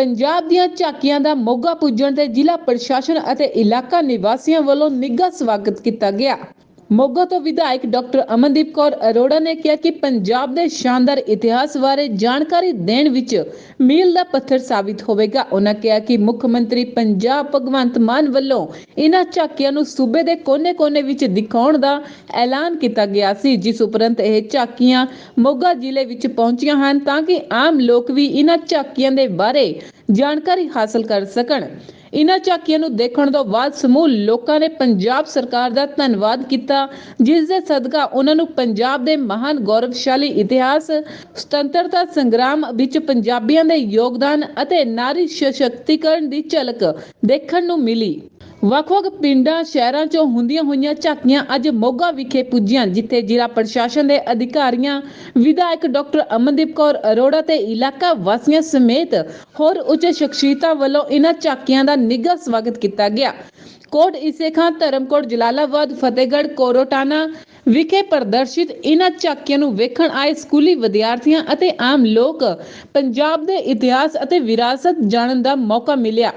ਪੰਜਾਬ ਦੀਆਂ ਝਾਕੀਆਂ ਦਾ ਮੋਗਾ ਪੁੱਜਣ ਤੇ ਜ਼ਿਲ੍ਹਾ ਪ੍ਰਸ਼ਾਸਨ ਅਤੇ ਇਲਾਕਾ ਨਿਵਾਸੀਆਂ ਵੱਲੋਂ ਨਿੱਘਾ ਸਵਾਗਤ ਕੀਤਾ ਗਿਆ। ਮੋਗਾ ਤੋਂ ਵਿਧਾਇਕ ਡਾਕਟਰ ਅਮਨਦੀਪ ਕੌਰ ਅਰੋੜਾ ਨੇ ਕਿਹਾ ਕਿ ਪੰਜਾਬ ਦੇ ਸ਼ਾਨਦਾਰ ਇਤਿਹਾਸ ਬਾਰੇ ਜਾਣਕਾਰੀ ਦੇਣ ਵਿੱਚ ਮੀਲ ਦਾ ਪੱਥਰ ਸਾਬਿਤ ਹੋਵੇਗਾ। ਉਹਨਾਂ ਕਿਹਾ ਕਿ ਮੁੱਖ ਮੰਤਰੀ ਪੰਜਾਬ ਭਗਵੰਤ ਮਾਨ ਵੱਲੋਂ ਇਹਨਾਂ ਝਾਕੀਆਂ ਨੂੰ ਸੂਬੇ ਦੇ ਕੋਨੇ-ਕੋਨੇ ਵਿੱਚ ਦਿਖਾਉਣ ਦਾ ਐਲਾਨ ਕੀਤਾ ਗਿਆ ਸੀ, ਜਿਸ ਉਪਰੰਤ ਇਹ ਝਾਕੀਆਂ ਮੋਗਾ ਜ਼ਿਲ੍ਹੇ ਵਿੱਚ ਪਹੁੰਚੀਆਂ ਹਨ ਤਾਂ ਕਿ ਆਮ ਲੋਕ ਵੀ ਇਹਨਾਂ ਝਾਕੀਆਂ ਦੇ ਬਾਰੇ ਜਾਣਕਾਰੀ ਹਾਸਲ ਕਰ ਸਕਣ। ਇਨ੍ਹਾਂ ਝਾਕੀਆਂ ਨੂੰ ਦੇਖਣ ਤੋਂ ਬਾਅਦ ਸਮੂਹ ਲੋਕਾਂ ਨੇ ਪੰਜਾਬ ਸਰਕਾਰ ਦਾ ਧੰਨਵਾਦ ਕੀਤਾ, ਜਿਸ ਦੇ ਸਦਕਾ ਉਹਨਾਂ ਨੂੰ ਪੰਜਾਬ ਦੇ ਮਹਾਨ ਗੌਰਵਸ਼ਾਲੀ ਇਤਿਹਾਸ, ਸੁਤੰਤਰਤਾ ਸੰਗਰਾਮ ਵਿੱਚ ਪੰਜਾਬੀਆਂ ਦੇ ਯੋਗਦਾਨ ਅਤੇ ਨਾਰੀ ਸਸ਼ਕਤੀਕਰਨ ਦੀ ਝਲਕ ਦੇਖਣ ਨੂੰ ਮਿਲੀ। ਵੱਖ-ਵੱਖ ਪਿੰਡਾਂ, ਸ਼ਹਿਰਾਂ 'ਚੋਂ ਹੁੰਦੀਆਂ ਹੋਈਆਂ ਝਾਕੀਆਂ ਅੱਜ ਮੋਗਾ ਵਿਖੇ ਪੁੱਜੀਆਂ, ਜਿੱਥੇ ਜ਼ਿਲ੍ਹਾ ਪ੍ਰਸ਼ਾਸਨ ਦੇ ਅਧਿਕਾਰੀਆਂ, ਵਿਧਾਇਕ ਡਾਕਟਰ ਅਮਨਦੀਪ ਕੌਰ ਅਰੋੜਾ ਤੇ ਇਲਾਕਾ ਵਾਸੀਆਂ ਸਮੇਤ ਹੋਰ ਉੱਚ ਸ਼ਖਸੀਅਤਾਂ ਵੱਲੋਂ ਇਹਨਾਂ ਝਾਕੀਆਂ ਦਾ ਨਿੱਘਾ ਸਵਾਗਤ ਕੀਤਾ ਗਿਆ। ਕੋਟ ਇਸੇ ਖਾਂ ਧਰਮਕੋਟ, ਜਲਾਲਾਬਾਦ, ਫਤਿਹਗੜ੍ਹ ਕੋਰੋਟਾਨਾ ਵਿਖੇ ਪ੍ਰਦਰਸ਼ਿਤ ਇਹਨਾਂ ਝਾਕੀਆਂ ਨੂੰ ਵੇਖਣ ਆਏ ਸਕੂਲੀ ਵਿਦਿਆਰਥੀਆਂ ਅਤੇ ਆਮ ਲੋਕ ਪੰਜਾਬ ਦੇ ਇਤਿਹਾਸ ਅਤੇ ਵਿਰਾਸਤ ਜਾਣਨ ਦਾ ਮੌਕਾ ਮਿਲਿਆ।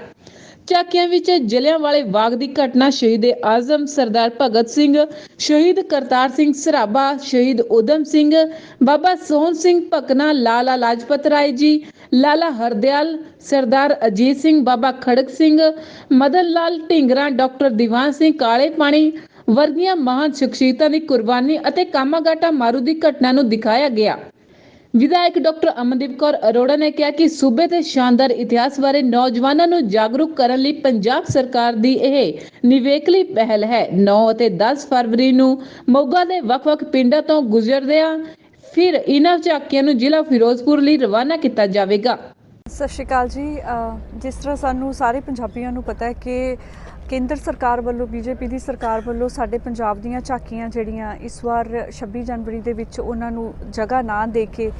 ਝਾਕੀਆਂ ਵਿੱਚ ਜਲਿਆਂਵਾਲੇ ਬਾਗ ਦੀ ਘਟਨਾ ਸ਼ਹੀਦ ਆਜ਼ਮ ਸਰਦਾਰ ਭਗਤ ਸਿੰਘ, ਸ਼ਹੀਦ ਕਰਤਾਰ ਸਿੰਘ ਸਰਾਭਾ, ਸ਼ਹੀਦ ਉਦਮ ਸਿੰਘ, ਬਾਬਾ ਸੋਹਣ ਸਿੰਘ ਭਕਨਾ, ਲਾਲਾ ਲਾਜਪਤ ਰਾਏ ਜੀ, ਲਾਲਾ ਹਰਦਿਆਲ, ਸਰਦਾਰ ਅਜੀਤ ਸਿੰਘ, ਬਾਬਾ ਖੜਕ ਸਿੰਘ, ਮਦਨ ਲਾਲ ਢਿੰਗਰਾ, ਡਾਕਟਰ ਦੀਵਾਨ ਸਿੰਘ ਕਾਲੇ ਪਾਣੀ ਵਰਗੀਆਂ ਮਹਾਨ ਸ਼ਖਸੀਅਤਾਂ ਦੀ ਕੁਰਬਾਨੀ ਅਤੇ ਕਾਮਾਗਾਟਾ ਮਾਰੂ ਦੀ ਘਟਨਾ ਨੂੰ ਦਿਖਾਇਆ ਗਿਆ। ਵਿਧਾਇਕ ਡਾਕਟਰ ਅਮਨਦੀਪ ਕੌਰ ਅਰੋੜਾ ਨੇ ਕਿਹਾ ਕਿ ਸੂਬੇ ਦੇ ਸ਼ਾਨਦਾਰ ਇਤਿਹਾਸ ਬਾਰੇ ਨੌਜਵਾਨਾਂ ਨੂੰ ਜਾਗਰੂਕ ਕਰਨ ਲਈ ਪੰਜਾਬ ਸਰਕਾਰ ਦੀ ਇਹ ਨਿਵੇਕਲੀ ਪਹਿਲ ਹੈ। 9 ਅਤੇ 10 ਫਰਵਰੀ ਨੂੰ ਮੋਗਾ ਦੇ ਵੱਖ-ਵੱਖ ਪਿੰਡਾਂ ਤੋਂ ਗੁਜ਼ਰਦਿਆਂ ਫਿਰ ਇਹਨਾਂ ਝਾਕੀਆਂ ਨੂੰ ਜ਼ਿਲ੍ਹਾ ਫਿਰੋਜ਼ਪੁਰ ਲਈ ਰਵਾਨਾ ਕੀਤਾ ਜਾਵੇਗਾ। ਸਤਿ ਸ਼੍ਰੀ ਅਕਾਲ ਜੀ। ਜਿਸ ਤਰ੍ਹਾਂ ਸਾਨੂੰ ਸਾਰੇ ਪੰਜਾਬੀਆਂ ਨੂੰ ਪਤਾ ਹੈ ਕਿ ਕੇਂਦਰ ਸਰਕਾਰ ਵੱਲੋਂ, ਬੀਜੇਪੀ ਦੀ ਸਰਕਾਰ ਵੱਲੋਂ ਸਾਡੇ ਪੰਜਾਬ ਦੀਆਂ ਝਾਕੀਆਂ ਜਿਹੜੀਆਂ ਇਸ ਵਾਰ 26 ਜਨਵਰੀ ਦੇ ਵਿੱਚ ਉਹਨਾਂ ਨੂੰ ਜਗ੍ਹਾ ਨਾ ਦੇ ਕੇ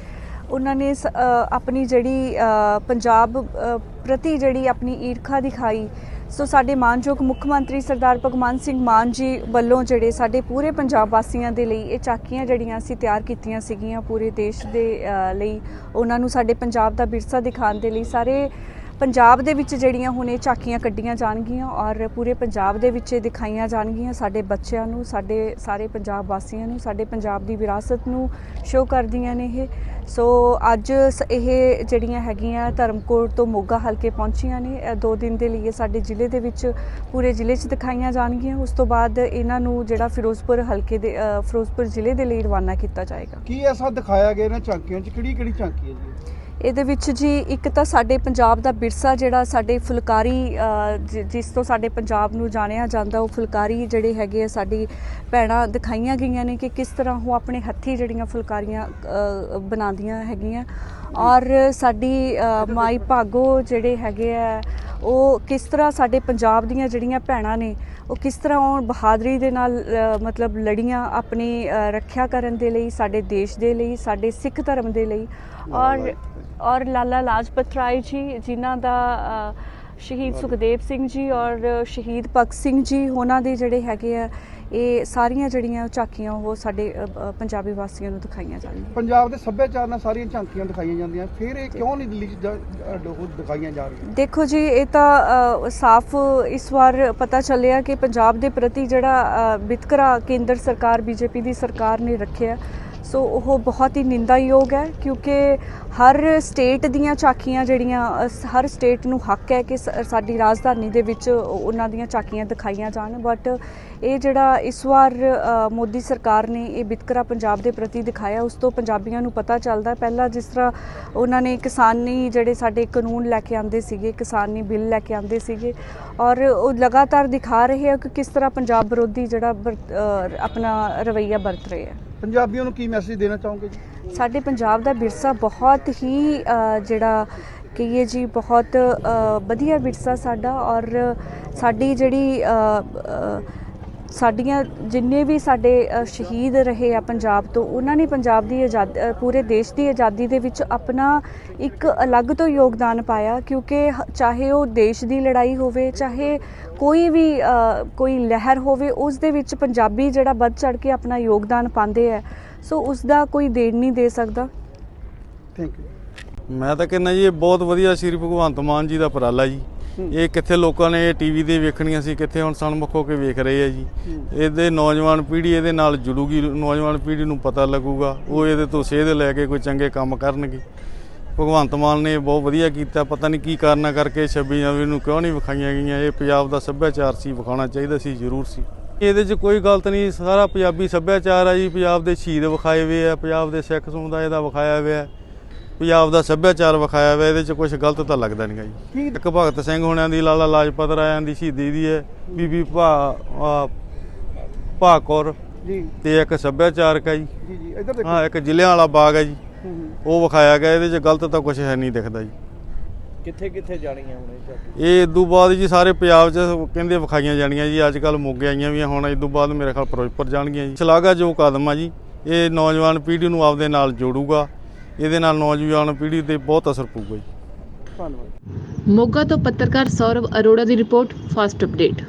ਉਹਨਾਂ ਨੇ ਸ- ਆਪਣੀ ਜਿਹੜੀ ਪੰਜਾਬ ਪ੍ਰਤੀ ਜਿਹੜੀ ਆਪਣੀ ਈਰਖਾ ਦਿਖਾਈ। ਸੋ ਸਾਡੇ ਮਾਨਯੋਗ ਮੁੱਖ ਮੰਤਰੀ ਸਰਦਾਰ ਭਗਵੰਤ ਸਿੰਘ ਮਾਨ ਜੀ ਵੱਲੋਂ ਜਿਹੜੇ ਸਾਡੇ ਪੂਰੇ ਪੰਜਾਬ ਵਾਸੀਆਂ ਦੇ ਲਈ ਇਹ ਝਾਕੀਆਂ ਜਿਹੜੀਆਂ ਅਸੀਂ ਤਿਆਰ ਕੀਤੀਆਂ ਸੀਗੀਆਂ ਪੂਰੇ ਦੇਸ਼ ਦੇ ਲਈ, ਉਹਨਾਂ ਨੂੰ ਸਾਡੇ ਪੰਜਾਬ ਦਾ ਵਿਰਸਾ ਦਿਖਾਉਣ ਦੇ ਲਈ ਸਾਰੇ ਪੰਜਾਬ ਦੇ ਵਿੱਚ ਜਿਹੜੀਆਂ ਹੁਣ ਇਹ ਝਾਕੀਆਂ ਕੱਢੀਆਂ ਜਾਣਗੀਆਂ ਔਰ ਪੂਰੇ ਪੰਜਾਬ ਦੇ ਵਿੱਚ ਇਹ ਦਿਖਾਈਆਂ ਜਾਣਗੀਆਂ, ਸਾਡੇ ਬੱਚਿਆਂ ਨੂੰ, ਸਾਡੇ ਸਾਰੇ ਪੰਜਾਬ ਵਾਸੀਆਂ ਨੂੰ, ਸਾਡੇ ਪੰਜਾਬ ਦੀ ਵਿਰਾਸਤ ਨੂੰ ਸ਼ੋਅ ਕਰਦੀਆਂ ਨੇ ਇਹ। ਸੋ ਅੱਜ ਸ- ਇਹ ਜਿਹੜੀਆਂ ਹੈਗੀਆਂ ਧਰਮਕੋਟ ਤੋਂ ਮੋਗਾ ਹਲਕੇ ਪਹੁੰਚੀਆਂ ਨੇ। ਦੋ ਦਿਨ ਦੇ ਲਈ ਇਹ ਸਾਡੇ ਜ਼ਿਲ੍ਹੇ ਦੇ ਵਿੱਚ ਪੂਰੇ ਜ਼ਿਲ੍ਹੇ 'ਚ ਦਿਖਾਈਆਂ ਜਾਣਗੀਆਂ। ਉਸ ਤੋਂ ਬਾਅਦ ਇਹਨਾਂ ਨੂੰ ਜਿਹੜਾ ਫਿਰੋਜ਼ਪੁਰ ਹਲਕੇ ਦੇ ਫਿਰੋਜ਼ਪੁਰ ਜ਼ਿਲ੍ਹੇ ਦੇ ਲਈ ਰਵਾਨਾ ਕੀਤਾ ਜਾਏਗਾ। ਕੀ ਐਸਾ ਦਿਖਾਇਆ ਗਿਆ ਇਹਨਾਂ ਝਾਕੀਆਂ 'ਚ? ਕਿਹੜੀ ਕਿਹੜੀ ਝਾਂਕੀ ਹੈ ਜੀ? ਇਹਦੇ ਵਿੱਚ ਜੀ ਇੱਕ ਤਾਂ ਸਾਡੇ ਪੰਜਾਬ ਦਾ ਵਿਰਸਾ ਜਿਹੜਾ ਸਾਡੇ ਫੁਲਕਾਰੀ ਜਿਸ ਤੋਂ ਸਾਡੇ ਪੰਜਾਬ ਨੂੰ ਜਾਣਿਆ ਜਾਂਦਾ, ਉਹ ਫੁਲਕਾਰੀ ਜਿਹੜੇ ਹੈਗੇ ਆ ਸਾਡੀ ਭੈਣਾਂ ਦਿਖਾਈਆਂ ਗਈਆਂ ਨੇ ਕਿ ਕਿਸ ਤਰ੍ਹਾਂ ਉਹ ਆਪਣੇ ਹੱਥੀ ਜਿਹੜੀਆਂ ਫੁਲਕਾਰੀਆਂ ਬਣਾਉਂਦੀਆਂ ਹੈਗੀਆਂ। ਔਰ ਸਾਡੀ ਮਾਈ ਭਾਗੋ ਜਿਹੜੇ ਹੈਗੇ ਆ, ਉਹ ਕਿਸ ਤਰ੍ਹਾਂ ਸਾਡੇ ਪੰਜਾਬ ਦੀਆਂ ਜਿਹੜੀਆਂ ਭੈਣਾਂ ਨੇ, ਉਹ ਕਿਸ ਤਰ੍ਹਾਂ ਉਹ ਬਹਾਦਰੀ ਦੇ ਨਾਲ ਮਤਲਬ ਲੜੀਆਂ ਆਪਣੀ ਰੱਖਿਆ ਕਰਨ ਦੇ ਲਈ, ਸਾਡੇ ਦੇਸ਼ ਦੇ ਲਈ, ਸਾਡੇ ਸਿੱਖ ਧਰਮ ਦੇ ਲਈ। ਔਰ ਔਰ ਲਾਲਾ ਲਾਜਪਤ ਰਾਏ ਜੀ, ਜਿਨ੍ਹਾਂ ਦਾ ਸ਼ਹੀਦ ਸੁਖਦੇਵ ਸਿੰਘ ਜੀ ਔਰ ਸ਼ਹੀਦ ਭਗਤ ਸਿੰਘ ਜੀ, ਉਹਨਾਂ ਦੇ ਜਿਹੜੇ ਹੈਗੇ ਆ ਇਹ ਸਾਰੀਆਂ ਜਿਹੜੀਆਂ ਝਾਕੀਆਂ ਉਹ ਸਾਡੇ ਪੰਜਾਬੀ ਵਾਸੀਆਂ ਨੂੰ ਦਿਖਾਈਆਂ ਜਾਣਗੀਆਂ। ਪੰਜਾਬ ਦੇ ਸੱਭਿਆਚਾਰ ਨਾਲ ਸਾਰੀਆਂ ਝਾਂਕੀਆਂ ਦਿਖਾਈਆਂ ਜਾਂਦੀਆਂ। ਫਿਰ ਇਹ ਕਿਉਂ ਨਹੀਂ ਦਿੱਲੀ ਦਿਖਾਈਆਂ ਜਾ ਰਹੀਆਂ? ਦੇਖੋ ਜੀ ਇਹ ਤਾਂ ਸਾਫ਼ ਇਸ ਵਾਰ ਪਤਾ ਚੱਲਿਆ ਕਿ ਪੰਜਾਬ ਦੇ ਪ੍ਰਤੀ ਜਿਹੜਾ ਵਿਤਕਰਾ ਕੇਂਦਰ ਸਰਕਾਰ ਬੀਜੇਪੀ ਦੀ ਸਰਕਾਰ ਨੇ ਰੱਖਿਆ। ਸੋ ਉਹ ਬਹੁਤ ਹੀ ਨਿੰਦਾਯੋਗ ਹੈ ਕਿਉਂਕਿ ਹਰ ਸਟੇਟ ਦੀਆਂ ਝਾਕੀਆਂ ਜਿਹੜੀਆਂ ਹਰ ਸਟੇਟ ਨੂੰ ਹੱਕ ਹੈ ਕਿ ਸ- ਸਾਡੀ ਰਾਜਧਾਨੀ ਦੇ ਵਿੱਚ ਉਹਨਾਂ ਦੀਆਂ ਝਾਕੀਆਂ ਦਿਖਾਈਆਂ ਜਾਣ ਬਟ ਇਹ ਜਿਹੜਾ ਇਸ ਵਾਰ ਮੋਦੀ ਸਰਕਾਰ ਨੇ ਇਹ ਵਿਤਕਰਾ ਪੰਜਾਬ ਦੇ ਪ੍ਰਤੀ ਦਿਖਾਇਆ, ਉਸ ਤੋਂ ਪੰਜਾਬੀਆਂ ਨੂੰ ਪਤਾ ਚੱਲਦਾ ਪਹਿਲਾਂ ਜਿਸ ਤਰ੍ਹਾਂ ਉਹਨਾਂ ਨੇ ਕਿਸਾਨੀ ਜਿਹੜੇ ਸਾਡੇ ਕਾਨੂੰਨ ਲੈ ਕੇ ਆਂਦੇ ਸੀਗੇ, ਕਿਸਾਨੀ ਬਿੱਲ ਲੈ ਕੇ ਆਂਦੇ ਸੀਗੇ, ਔਰ ਉਹ ਲਗਾਤਾਰ ਦਿਖਾ ਰਹੇ ਆ ਕਿ ਕਿਸ ਤਰ੍ਹਾਂ ਪੰਜਾਬ ਵਿਰੋਧੀ ਜਿਹੜਾ ਵਰਤ- ਆਪਣਾ ਰਵੱਈਆ ਵਰਤ ਰਹੇ ਆ। ਪੰਜਾਬੀਆਂ ਨੂੰ ਕੀ ਮੈਸੇਜ ਦੇਣਾ ਚਾਹੋਗੇ ਜੀ? ਸਾਡੇ ਪੰਜਾਬ ਦਾ ਵਿਰਸਾ ਬਹੁਤ ਹੀ ਜਿਹੜਾ ਕਹੀਏ ਜੀ ਬਹੁਤ ਵਧੀਆ ਵਿਰਸਾ ਸਾਡਾ ਔਰ ਸਾਡੀ ਜਿਹੜੀ ਸਾਡੀਆਂ ਜਿੰਨੇ ਵੀ ਸਾਡੇ ਸ਼ਹੀਦ ਰਹੇ ਆ ਪੰਜਾਬ ਤੋਂ, ਉਹਨਾਂ ਨੇ ਪੰਜਾਬ ਦੀ ਆਜ਼ਾਦ ਪੂਰੇ ਦੇਸ਼ ਦੀ ਆਜ਼ਾਦੀ ਦੇ ਵਿੱਚ ਆਪਣਾ ਇੱਕ ਅਲੱਗ ਤੋਂ ਯੋਗਦਾਨ ਪਾਇਆ, ਕਿਉਂਕਿ ਚਾਹੇ ਉਹ ਦੇਸ਼ ਦੀ ਲੜਾਈ ਹੋਵੇ, ਚਾਹੇ ਕੋਈ ਵੀ ਕੋਈ ਲਹਿਰ ਹੋਵੇ, ਉਸ ਦੇ ਵਿੱਚ ਪੰਜਾਬੀ ਜਿਹੜਾ ਵੱਧ ਚੜ ਕੇ ਆਪਣਾ ਯੋਗਦਾਨ ਪਾਉਂਦੇ ਆ। ਸੋ ਉਸ ਦਾ ਕੋਈ ਦੇਣ ਨਹੀਂ ਦੇ ਸਕਦਾ। ਥੈਂਕ ਯੂ ਮੈਂ ਤਾਂ ਕਹਿੰਦਾ ਜੀ, ਇਹ ਬਹੁਤ ਵਧੀਆ ਸ਼੍ਰੀ ਭਗਵੰਤ ਮਾਨ ਜੀ ਦਾ ਉਪਰਾਲਾ ਜੀ। ਇਹ ਕਿੱਥੇ ਲੋਕਾਂ ਨੇ ਇਹ ਟੀਵੀ ਤੇ ਵੇਖਣੀਆਂ ਸੀ ਕਿੱਥੇ ਹੁਣ ਸਨਮੁਖ ਹੋ ਕੇ ਵੇਖ ਰਹੇ ਆ ਜੀ। ਇਹਦੇ ਨੌਜਵਾਨ ਪੀੜ੍ਹੀ ਇਹਦੇ ਨਾਲ ਜੁੜੂਗੀ ਨੌਜਵਾਨ ਪੀੜ੍ਹੀ ਨੂੰ ਪਤਾ ਲੱਗੂਗਾ ਉਹ ਇਹਦੇ ਤੋਂ ਸੇਧ ਲੈ ਕੇ ਕੋਈ ਚੰਗੇ ਕੰਮ ਕਰਨਗੇ। ਭਗਵੰਤ ਮਾਨ ਨੇ ਬਹੁਤ ਵਧੀਆ ਕੀਤਾ ਪਤਾ ਨਹੀਂ ਕੀ ਕਾਰਨਾਂ ਕਰਕੇ 26 ਜਨਵਰੀ ਨੂੰ ਕਿਉਂ ਨਹੀਂ ਵਿਖਾਈਆਂ ਗਈਆਂ ਇਹ ਪੰਜਾਬ ਦਾ ਸੱਭਿਆਚਾਰ ਸੀ ਵਿਖਾਉਣਾ ਚਾਹੀਦਾ ਸੀ ਜ਼ਰੂਰ ਸੀ। ਇਹਦੇ 'ਚ ਕੋਈ ਗਲਤ ਨਹੀਂ ਸਾਰਾ ਪੰਜਾਬੀ ਸੱਭਿਆਚਾਰ ਆ ਜੀ ਪੰਜਾਬ ਦੇ ਸ਼ਹੀਦ ਵਿਖਾਏ ਹੋਏ ਆ ਪੰਜਾਬ ਦੇ ਸਿੱਖ ਸਮੁਦਾਇ ਦਾ ਵਿਖਾਇਆ ਹੋਇਆ। ਹੈ ਪੰਜਾਬ ਦਾ ਸੱਭਿਆਚਾਰ ਵਿਖਾਇਆ ਹੋਇਆ ਇਹਦੇ 'ਚ ਕੁਝ ਗਲਤ ਤਾਂ ਲੱਗਦਾ ਨਹੀਂਗਾ ਜੀ ਕੀ ਇੱਕ ਭਗਤ ਸਿੰਘ ਹੋਣਿਆਂ ਦੀ ਲਾਲਾ ਲਾਜਪਤ ਰਾਇਆਂ ਦੀ ਸ਼ਹੀਦੀ ਦੀ ਹੈ ਬੀਬੀ ਭਾ ਆ, ਭਾਕੌਰ ਜੀ। ਤੇ ਇੱਕ ਸੱਭਿਆਚਾਰਕ ਹੈ ਜੀ। ਜੀ ਜੀ ਇੱਧਰ ਦੇਖੋ। ਹਾਂ ਇੱਕ ਜ਼ਿਲ੍ਹਿਆਂ ਵਾਲਾ ਬਾਗ ਹੈ ਜੀ। ਉਹ ਵਿਖਾਇਆ ਗਿਆ ਇਹਦੇ 'ਚ ਗਲਤ ਤਾਂ ਕੁਝ ਹੈ ਨਹੀਂ ਦਿਖਦਾ ਜੀ। ਕਿੱਥੇ ਕਿੱਥੇ ਜਾਣੀਆਂ ਹੁਣ ਇਹ ਇਹ ਇਦੋਂ ਬਾਅਦ ਜੀ ਸਾਰੇ ਪੰਜਾਬ 'ਚ ਕਹਿੰਦੇ ਵਿਖਾਈਆਂ ਜਾਣੀਆਂ ਜੀ ਅੱਜ ਕੱਲ ਮੋਗੇ ਆਈਆਂ ਵੀ ਹੁਣ ਇਦੋਂ ਬਾਅਦ ਮੇਰੇ ਖਿਆਲ ਫਿਰੋਜ਼ਪੁਰ ਜਾਣਗੀਆਂ ਜੀ। ਸ਼ਲਾਘਾ ਜੋ ਕਦਮ ਆ ਜੀ। ਇਹ ਨੌਜਵਾਨ ਪੀੜ੍ਹੀ ਨੂੰ ਆਪਦੇ ਨਾਲ ਜੋੜੂਗਾ। ਇਹਦੇ ਨਾਲ ਨੌਜਵਾਨ ਪੀੜ੍ਹੀ ਤੇ ਬਹੁਤ ਅਸਰ ਪਊਗਾ ਜੀ। ਧੰਨਵਾਦ। ਮੋਗਾ ਤੋਂ ਪੱਤਰਕਾਰ ਸੌਰਵ ਅਰੋੜਾ ਦੀ ਰਿਪੋਰਟ ਫਾਸਟ ਅਪਡੇਟ।